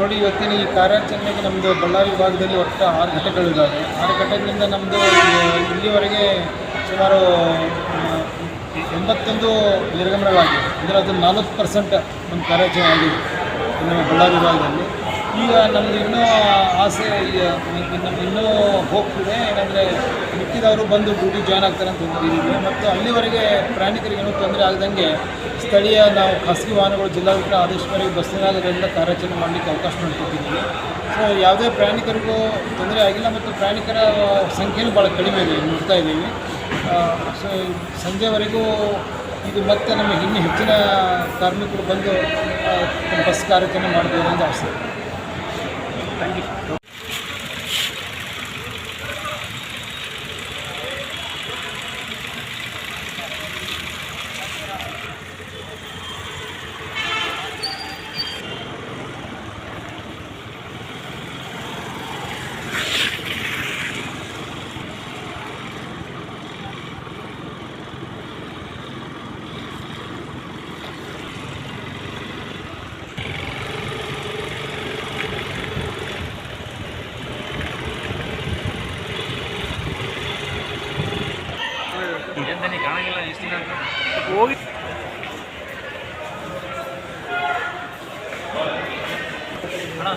ನೋಡಿ, ಇವತ್ತಿನ ಈ ಕಾರ್ಯಾಚರಣೆಗೆ ನಮ್ಮದು ಬಳ್ಳಾರಿ ವಿಭಾಗದಲ್ಲಿ ಒಟ್ಟು ಆರು ಘಟಕಗಳಿದ್ದಾವೆ ಆರು ಘಟಕದಿಂದ ನಮ್ಮದು ಇಲ್ಲಿವರೆಗೆ ಸುಮಾರು ಎಂಬತ್ತೊಂದು ನಿರ್ಗಮನಗಳಾಗಿವೆ. ಅಂದರೆ ಅದು ನಲ್ವತ್ತು ಪರ್ಸೆಂಟ್ ಒಂದು ಕಾರ್ಯಾಚರಣೆ ಆಗಿದೆ ನಮ್ಮ ಬಳ್ಳಾರಿ ವಿಭಾಗದಲ್ಲಿ. ಈಗ ನಮ್ದು ಇನ್ನೂ ಆಸೆ ಈ- ಇನ್ನು ಹೋಗ್ತಿದೆ. ಏನಂದರೆ ಮಿಕ್ಕಿದವರು ಬಂದು ಡ್ಯೂಟಿ ಜಾಯ್ನ್ ಆಗ್ತಾರೆ ಅಂತ ಹೇಳಿದ್ದೀವಿ ಮತ್ತು ಅಲ್ಲಿವರೆಗೆ ಪ್ರಯಾಣಿಕರಿಗೆ ಏನೂ ತೊಂದರೆ ಆಗದಂಗೆ ಸ್ಥಳೀಯ ನಾವು ಖಾಸಗಿ ವಾಹನಗಳು ಜಿಲ್ಲಾಧಿಕಾರಿ ಆದೇಶ ಮೇರೆಗೆ ಬಸ್ಸಿನಾಗೋದ್ರಿಂದ ಕಾರ್ಯಾಚರಣೆ ಮಾಡಲಿಕ್ಕೆ ಅವಕಾಶ ಮಾಡಿಕೊಟ್ಟಿದ್ದೀವಿ. ಸೊ ಯಾವುದೇ ಪ್ರಯಾಣಿಕರಿಗೂ ತೊಂದರೆ ಆಗಿಲ್ಲ ಮತ್ತು ಪ್ರಯಾಣಿಕರ ಸಂಖ್ಯೆಯೂ ಭಾಳ ಕಡಿಮೆ ಇದೆ ನೋಡ್ತಾ ಇದ್ದೀವಿ. ಸೊ ಸಂಜೆವರೆಗೂ ಇದು ಮತ್ತೆ ನಮಗೆ ಇನ್ನೂ ಹೆಚ್ಚಿನ ಕಾರ್ಮಿಕರು ಬಂದು ಬಸ್ ಕಾರ್ಯಾಚರಣೆ ಮಾಡ್ಬೋದು ಅಂತ ಆಸೆ. eigentlich ಗಿಂಡನಿ ಕಾಣಂಗಿಲ್ಲ ಎಷ್ಟು ದಿನ ಅಂತ. ಹೋಗಿ. ಅಣ್ಣ